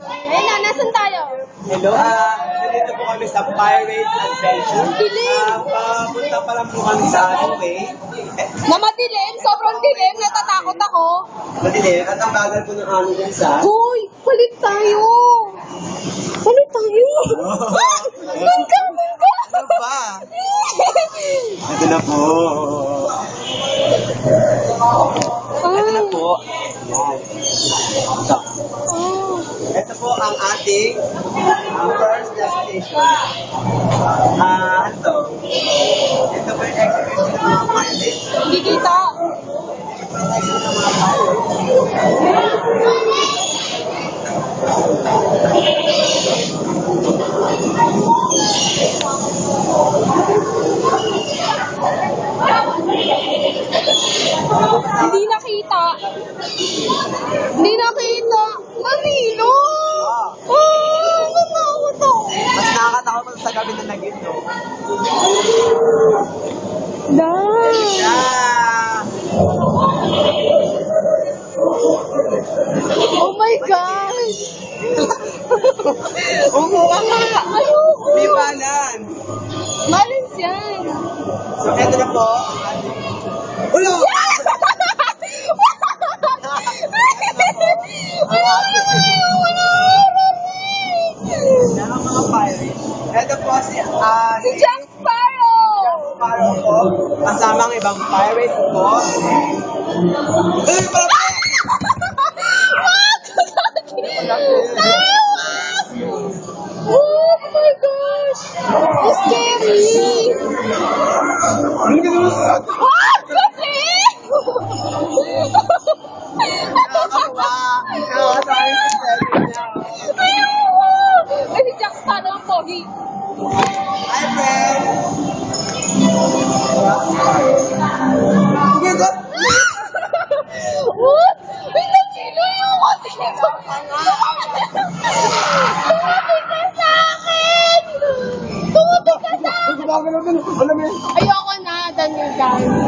Ayun na, nasan tayo? Hello, ah, nandito po kami sa Pirate Adventure. Dilim. Ah, papunta pa lang po kami sa highway. Eh, Na madilim, sobrang dilim, natatakot ako. madilim, at ang bagal po ng hangin dyan sa... Hoy, palit tayo. Palit tayo. Ah! Mangga, mangga. Ano ba? Ito na po. Ito na po. Yan. Ito po ang ating ang first destination. Ah, ano to? Ito po yung exhibition ng mga pirates. Hindi kita. Hindi nakita. Hindi nakita. Kanino? Ah, natakot ako. Mas nakakatakot pa sa gabi na nag-ito. Dahil. Yeah! Oh my gosh! Umuha ka! Ayoko! Di balan! Balance yan! So, eto na po. Ulo! Eto po si, ah, Si Jack Sparrow! Sparrow po. Kasama ang ibang pirate po. Uy, para Nakakatawa. Nakakatawa yung sentence niya. Ayoko! Ay, si Jack Sparrow ang pogi. Hi, friend! My God! What? Ay, nasino yung kasi dito? Tumapit ka sa akin! Tumapit ka sa akin! Ayoko na, Daniel Gan.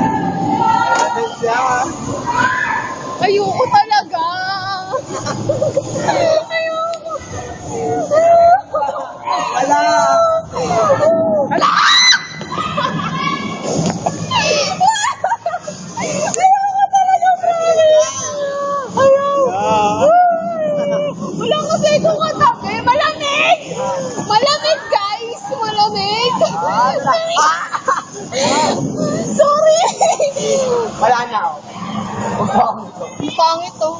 Sorry! Wala na. oh. Ang pangit to.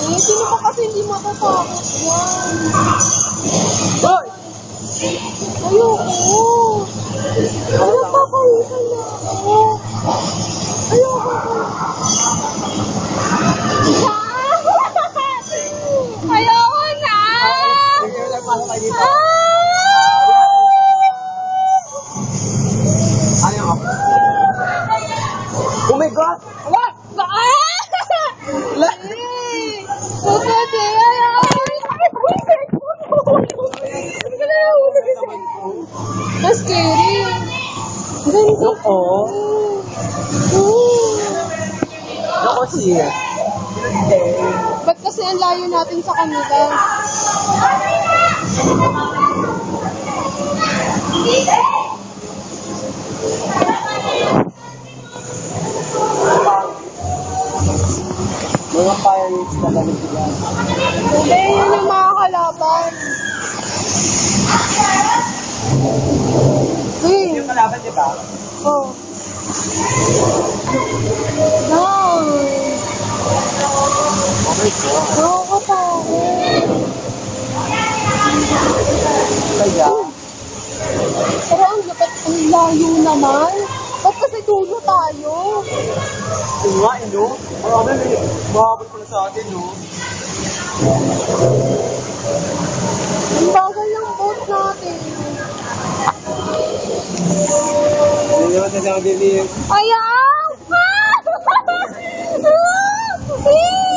Eh, sino pa kasi hindi matatakot yan? Hoy! Ayoko. Ayoko papalitan na ako. Ayoko. Ayoko na! Sige, nagpasok kayo dito. Ah! Ano ako? Oh my God! What? Ah! Wala! Eh, Pagkati, ayoko. Mas scary. Ganito. Loko. Siya. Ba't kasi ang layo natin sa kanila? Mga pirates talaga sila. Hindi, yun yung mga kalaban. Hmm. yung kalaban, di ba? Oh. Nice. Oh God. Nakakatakot. Kaya, Pero ang lapit, ang layo naman. Ba't kasi dulo tayo? yun nga, eh, no? Marami na yun. Mahabot pala sa atin, no? Ang bagal ng boat natin. Naman sasabi niyo. Ayaw! Maambon! Kasi si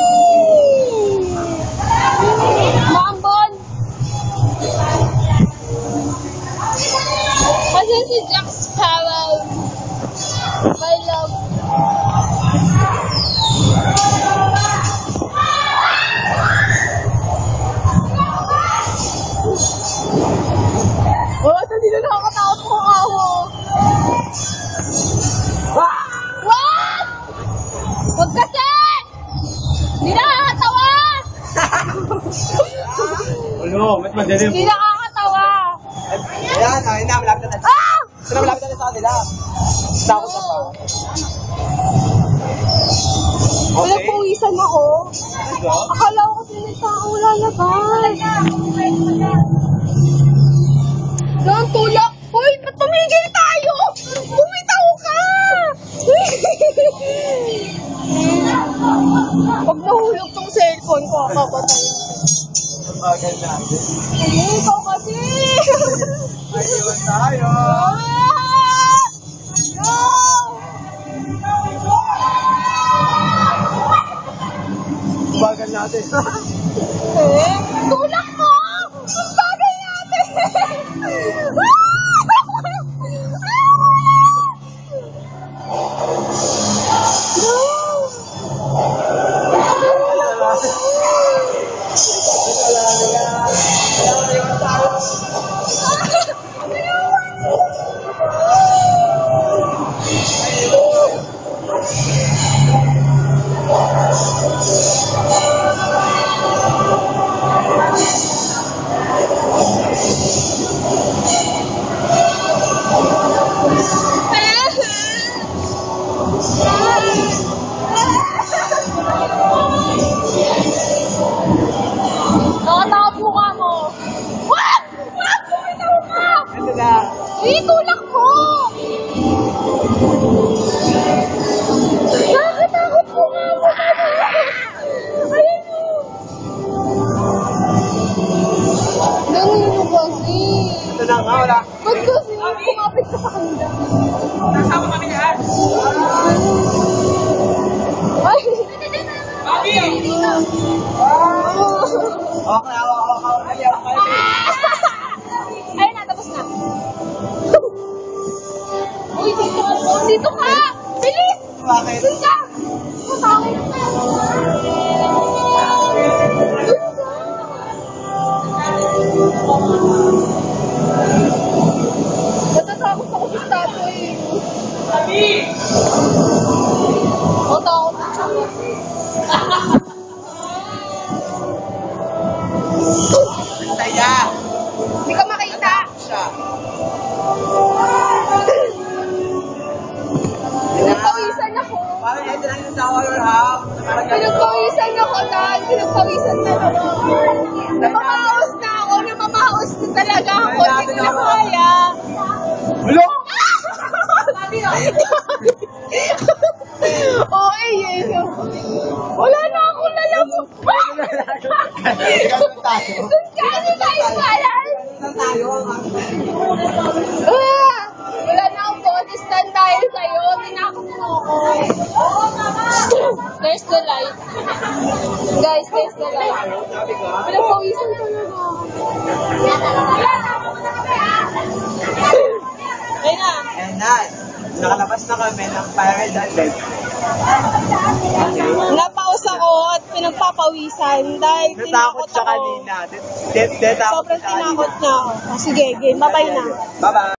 Ulo, ba't madilim? Hindi nakakatawa! Ayan, ayun na, malapit na. Ah! Ito na, malapit na sa kanila. Takot na pa. Wala Okay. puwisan ako. Ano? Akala ko kasi tao lalabas. Doon, tulak. Hoy, ba't tumigil tayo? Bumitaw ka! Pag nahulog tong cellphone ko. Ang bagal natin. Ano, ikaw kasi? Tayo. Ah! No! Ang bagal natin. Eh, Nakakatakot mukha mo talaga. Ayun mo. Ganun mo kasi. Ito na nga, wala. Ba't kasi kumapit ka sa kanila? Kasama kami lahat. Ay! Okay, Namamaos na ako, namamaos na talaga ako. Hindi ko na kaya. Ulo! Okay, yes. Wala na ako lalamog pa. Ganun tayo. Kalan? Ah! Wala na akong body stand dahil sa'yo. Tinakot mo ako. There's the light. Guys, there's the light. Pinagpawisan talaga ako. Ayun na. And that, nakalabas na kami ng Pirate Outlet. Napaus ako at pinagpapawisan dahil Natakot tinakot siya ako. kanina. Dead ako Sobrang tinakot na ako. Oh, sige, game. Bye-bye na. Bye-bye.